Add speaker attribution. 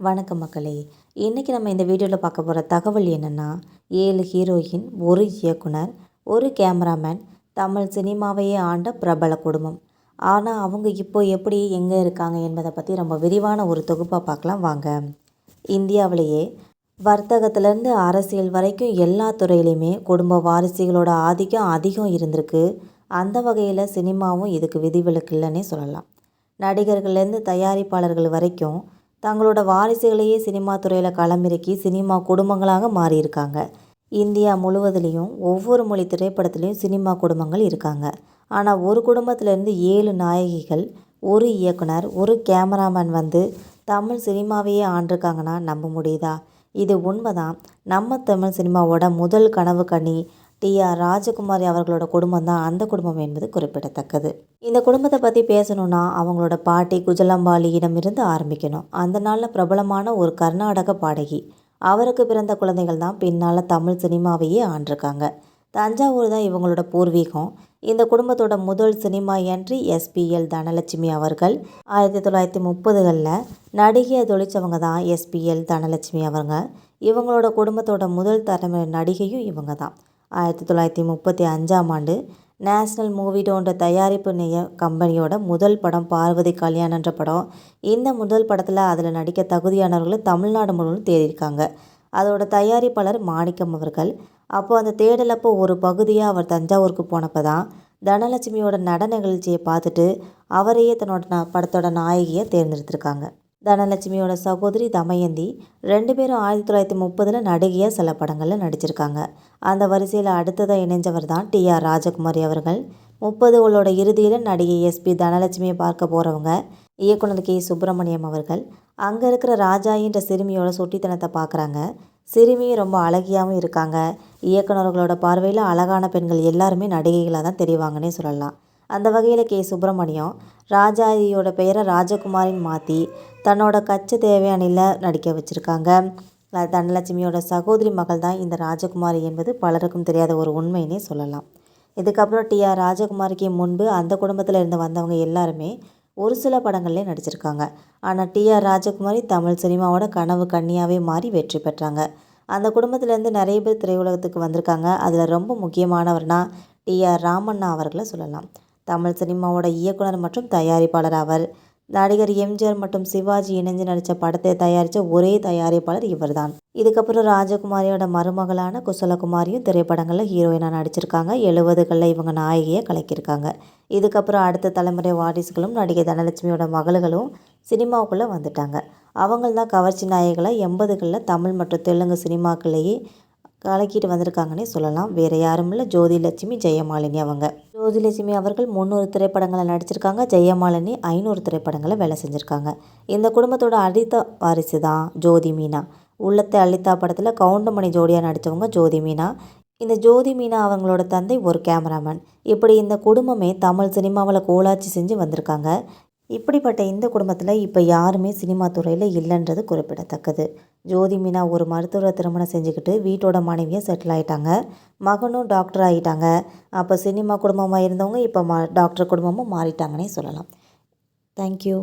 Speaker 1: வணக்கம் மக்களே. இன்றைக்கி நம்ம இந்த வீடியோவில் பார்க்க போகிற தகவல் என்னென்னா ஏழு ஹீரோயின் ஒரு இயக்குனர் ஒரு கேமராமேன் தமிழ் சினிமாவையே ஆண்ட பிரபல குடும்பம். ஆனால் அவங்க இப்போ எப்படி எங்கே இருக்காங்க என்பதை பற்றி ரொம்ப விரிவான ஒரு தொகுப்பாக பார்க்கலாம் வாங்க. இந்தியாவிலேயே வர்த்தகத்திலேருந்து அரசியல் வரைக்கும் எல்லா துறையிலையுமே குடும்ப வாரிசுகளோட ஆதிக்கம் அதிகம் இருந்திருக்கு. அந்த வகையில் சினிமாவும் இதுக்கு விதிவிலக்கு இல்லைன்னே சொல்லலாம். நடிகர்கள்லேருந்து தயாரிப்பாளர்கள் வரைக்கும் தங்களோட வாரிசுகளையே சினிமா துறையில் களமிறக்கி சினிமா குடும்பங்களாக மாறியிருக்காங்க. இந்தியா முழுவதுலேயும் ஒவ்வொரு மொழி திரைப்படத்துலேயும் சினிமா குடும்பங்கள் இருக்காங்க. ஆனால் ஒரு குடும்பத்திலேருந்து ஏழு நாயகிகள் ஒரு இயக்குனர் ஒரு கேமராமேன் வந்து தமிழ் சினிமாவையே ஆண்டிருக்காங்கன்னா நம்ப முடியுதா? இது உண்மைதான். நம்ம தமிழ் சினிமாவோட முதல் கனவு கனி டி ஆர் ராஜகுமாரி அவர்களோட குடும்பம் தான் அந்த குடும்பம் என்பது குறிப்பிடத்தக்கது. இந்த குடும்பத்தை பற்றி பேசணுன்னா அவங்களோட பாட்டி குஜலம்பாலியிடமிருந்து ஆரம்பிக்கணும். அந்த நாளில் பிரபலமான ஒரு கர்நாடக பாடகி. அவருக்கு பிறந்த குழந்தைகள் தான் பின்னால் தமிழ் சினிமாவையே ஆண்டிருக்காங்க. தஞ்சாவூர் தான் இவங்களோட பூர்வீகம். இந்த குடும்பத்தோட முதல் சினிமா என்ட்ரி எஸ்பிஎல் தனலட்சுமி அவர்கள். ஆயிரத்தி தொள்ளாயிரத்தி முப்பதுகளில் நடிகையை தொழிச்சவங்க தான் எஸ்பிஎல் தனலட்சுமி அவங்க இவங்களோட குடும்பத்தோட முதல் தலைமுறை நடிகையும் இவங்க தான் ஆயிரத்தி தொள்ளாயிரத்தி முப்பத்தி அஞ்சாம் ஆண்டு நேஷ்னல் மூவி டோன்ற தயாரிப்பு நிய கம்பெனியோட முதல் படம் பார்வதி கல்யாணன்ற படம். இந்த முதல் படத்தில் அதில் நடிக்க தகுதியானவர்களும் தமிழ்நாடு முழுவதும் தேடியிருக்காங்க. அதோட தயாரிப்பாளர் மாணிக்கம் அவர்கள். அப்போது அந்த தேடலப்போ ஒரு பகுதியாக அவர் தஞ்சாவூருக்கு போனப்போ தான் தனலட்சுமியோட நடன நிகழ்ச்சியை பார்த்துட்டு அவரையே தன்னோட ந படத்தோட நாயகியை தேர்ந்தெடுத்திருக்காங்க. தனலட்சுமியோட சகோதரி தமயந்தி ரெண்டு பேரும் ஆயிரத்தி தொள்ளாயிரத்தி முப்பதில் நடிகையாக சில படங்களில் நடிச்சிருக்காங்க. அந்த வரிசையில் அடுத்ததாக இணைஞ்சவர் தான் டி ஆர் ராஜகுமாரி அவர்கள். முப்பதுகளோட இறுதியில் நடிகை எஸ்பி தனலட்சுமியை பார்க்க போகிறவங்க இயக்குனர் கே சுப்பிரமணியம் அவர்கள். அங்கே இருக்கிற ராஜாயின்ற சிறுமியோட சுட்டித்தனத்தை பார்க்குறாங்க சிறுமியும் ரொம்ப அழகியாகவும் இருக்காங்க. இயக்குநர்களோட பார்வையில் அழகான பெண்கள் எல்லாருமே நடிகைகளாக தான் தெரிவாங்கன்னே சொல்லலாம். அந்த வகையில் கே. சுப்பிரமணியம் ராஜாஜியோட பெயரை ராஜகுமாரின்னு மாற்றி தன்னோட கச்ச தேவையானில் நடிக்க வச்சுருக்காங்க. தனலட்சுமியோட சகோதரி மகள் தான் இந்த ராஜகுமாரி என்பது பலருக்கும் தெரியாத ஒரு உண்மைன்னே சொல்லலாம். இதுக்கப்புறம் டி. ஆர். ராஜகுமாரிக்கு முன்பு அந்த குடும்பத்தில் இருந்து வந்தவங்க எல்லாருமே ஒரு சில படங்கள்லேயே நடிச்சிருக்காங்க. ஆனால் டி. ஆர். ராஜகுமாரி தமிழ் சினிமாவோட கனவு கன்னியாவே மாறி வெற்றி பெற்றாங்க. அந்த குடும்பத்திலேருந்து நிறைய பேர் திரையுலகத்துக்கு வந்திருக்காங்க. அதில் ரொம்ப முக்கியமானவர்னா டி. ஆர். ராமண்ணா அவர்களை சொல்லலாம். தமிழ் சினிமாவோட இயக்குனர் மற்றும் தயாரிப்பாளர் அவர். நடிகர் எம்ஜிஆர் மற்றும் சிவாஜி இணைஞ்சு நடித்த படத்தை தயாரித்த ஒரே தயாரிப்பாளர் இவர் தான் இதுக்கப்புறம் ராஜகுமாரியோட மருமகளான குசலகுமாரியும் திரைப்படங்களில் ஹீரோயினாக நடிச்சிருக்காங்க. எழுபதுகளில் இவங்க நாயகியை கலக்கியிருக்காங்க. இதுக்கப்புறம் அடுத்த தலைமுறை வாரிசுகளும் நடிகை தனலட்சுமியோட மகள்களும் சினிமாவுக்குள்ளே வந்துட்டாங்க. அவங்கள் தான் கவர்ச்சி நாயகிகளை எண்பதுகளில் தமிழ் மற்றும் தெலுங்கு சினிமாக்கள்லேயே கலக்கிட்டு வந்திருக்காங்கன்னே சொல்லலாம். வேறு யாரும் இல்லை. ஜோதிலட்சுமி ஜெயமாலினி அவங்க. ஜோதிலட்சுமி அவர்கள் முந்நூறு திரைப்படங்களை நடிச்சிருக்காங்க. ஜெயமாலினி ஐநூறு திரைப்படங்களை வேலை செஞ்சுருக்காங்க. இந்த குடும்பத்தோட அடித்த வாரிசு தான் ஜோதி மீனா. உள்ளத்தை அளித்தா படத்தில் கவுண்டமணி ஜோடியாக நடித்தவங்க ஜோதி மீனா. இந்த ஜோதி மீனா அவங்களோட தந்தை ஒரு கேமராமேன். இப்படி இந்த குடும்பமே தமிழ் சினிமாவில் கோலாட்சி செஞ்சு வந்திருக்காங்க. இப்படிப்பட்ட இந்த குடும்பத்தில் இப்போ யாருமே சினிமா துறையில் இல்லைன்றது குறிப்பிடத்தக்கது. ஜோதி மீனா ஒரு மருத்துவரை திருமணம் செஞ்சுக்கிட்டு வீட்டோட மனைவியாக செட்டில் ஆகிட்டாங்க மகனும் டாக்டர் ஆகிட்டாங்க அப்போ சினிமா குடும்பமாக இருந்தவங்க இப்போ மா டாக்டர் குடும்பமும் மாறிட்டாங்கன்னே சொல்லலாம். தேங்க்யூ